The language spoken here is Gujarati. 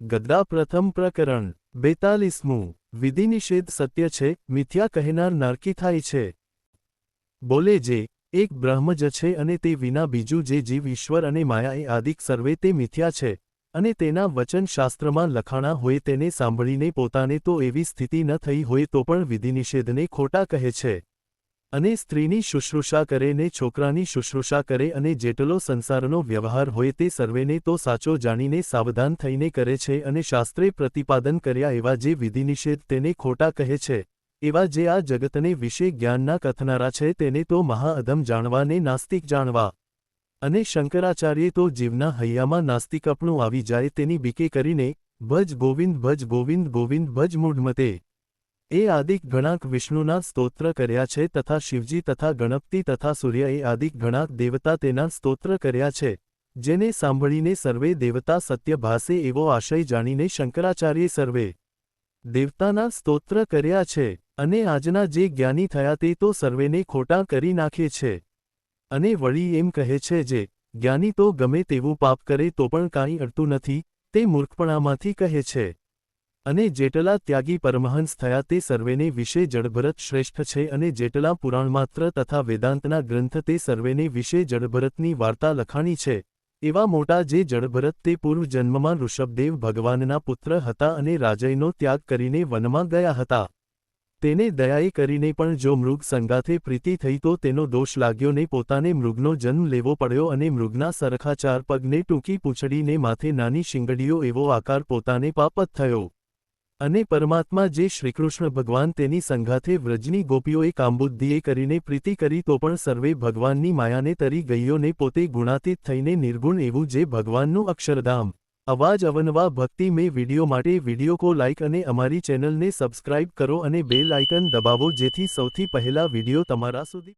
ગદ્દા પ્રથમ પ્રકરણ, બેતાલીસમું, વિધિનિષેધ સત્ય છે, મિથ્યા કહેનાર નારકી થાય છે. બોલે જે, એક બ્રહ્મ જ છે અને તે વિના બીજું જે જીવ ઈશ્વર અને માયા આદિક સર્વે તે મિથ્યા છે, અને તેના વચનશાસ્ત્રમાં લખાણા હોય તેને સાંભળીને પોતાને તો એવી સ્થિતિ ન થઈ હોય તો પણ વિધિનિષેધને ખોટા કહે છે. અને સ્ત્રીની શુશ્રૂષા કરે ને છોકરાની શુશ્રૂષા કરે અને જેટલો સંસારનો વ્યવહાર હોય તે સર્વેને તો સાચો જાણીને સાવધાન થઈને કરે છે અને શાસ્ત્રે પ્રતિપાદન કર્યા એવા જે વિધિનિષેધ તેને ખોટા કહે છે, એવા જે આ જગતને વિશે જ્ઞાનના કથનારા છે તેને તો મહાઅધમ જાણવાને નાસ્તિક જાણવા. અને શંકરાચાર્યે તો જીવના હૈયામાં નાસ્તિકપણું આવી જાય તેની બીકે કરીને, ભજ ગોવિંદ ભજ ગોવિંદ ગોવિંદ ભજ મૂઢમતે એ આદિક ગણાક વિષ્ણુના સ્તોત્ર કર્યા છે તથા શિવજી તથા ગણપતિ તથા સૂર્ય એ આદિક ગણાક દેવતા તેના સ્તોત્ર કર્યા છે, જેને સાંભળીને સર્વે દેવતા સત્ય ભાસે એવો આશય જાણીને શંકરાચાર્યે સર્વે દેવતાના સ્તોત્ર કર્યા છે અને આજના જે જ્ઞાની થયા તે તો સર્વેને ખોટા કરી નાખે છે. અને વળી એમ કહે છે જે, જ્ઞાની તો ગમે તેવું પાપ કરે તો પણ કાંઈ અડતું નથી, તે મૂર્ખપણામાંથી કહે છે. અને જેટલા ત્યાગી પરમહંસ થયા તે સર્વેને વિશે જડભરત શ્રેષ્ઠ છે અને જેટલા પુરાણમાત્ર તથા વેદાંતના ગ્રંથ તે સર્વેને વિશે જડભરતની વાર્તા લખાણી છે. એવા મોટા જે જડભરત તે પૂર્વજન્મમાં ઋષભદેવ ભગવાનના પુત્ર હતા અને રાજયનો ત્યાગ કરીને વનમાં ગયા હતા. તેને દયાએ કરીને પણ જો મૃગ સંગાથે પ્રીતિ થઈ તો તેનો દોષ લાગ્યો ને પોતાને મૃગનો જન્મ લેવો પડ્યો અને મૃગના સરખા ચાર પગને ટૂંકી પૂંછડીને માથે નાની શિંગડીઓ એવો આકાર પોતાને પાપત થયો. અને પરમાત્મા જે શ્રીકૃષ્ણ ભગવાન તેની સંઘાથે વ્રજની ગોપીઓએ કામબુદ્ધિએ કરીને પ્રીતિ કરી તો પણ સર્વે ભગવાનની માયાને તરી ગઈઓને પોતે ગુણાતીત થઈને નિર્ગુણ એવું જે ભગવાનનું અક્ષરધામ. અવાજ અવનવા ભક્તિ મેં વીડિયો માટે વીડિયો કો લાઇક અને અમારી ચેનલને સબસ્ક્રાઇબ કરો અને બેલ આઇકન દબાવો જેથી સૌથી પહેલા વીડિયો તમારા સુધી